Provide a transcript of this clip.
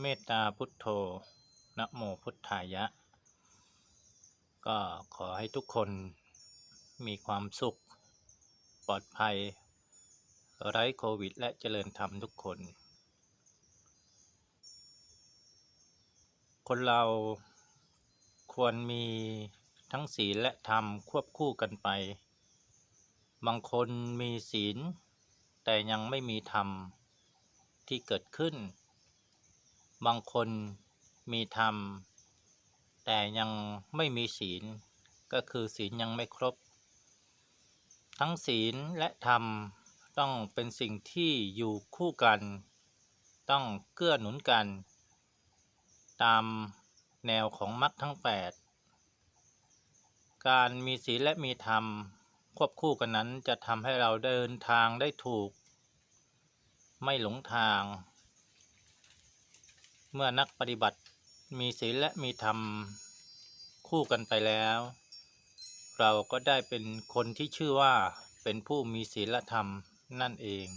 เมตตาพุทโธนะโมพุทธายะ ก็ขอให้ทุกคนมีความสุข ปลอดภัย ไร้โควิด และเจริญธรรมทุกคน คนเราควรมีทั้งศีลและธรรมควบคู่กันไป บางคนมีศีล แต่ยังไม่มีธรรมที่เกิดขึ้น บางคนมีธรรม แต่ยังไม่มีศีล ก็คือศีลยังไม่ครบ ทั้งศีลและธรรมต้องเป็นสิ่งที่อยู่คู่กัน ต้องเกื้อหนุนกัน ตามแนวของมรรคทั้ง 8 การมีศีลและมีธรรม ควบคู่กันนั้นจะทำให้เราเดินทางได้ถูก ไม่หลงทาง เมื่อนักปฏิบัติมีศีลและมีธรรมคู่กันไปแล้ว เราก็ได้เป็นคนที่ชื่อว่าเป็นผู้มีศีลธรรมนั่นเอง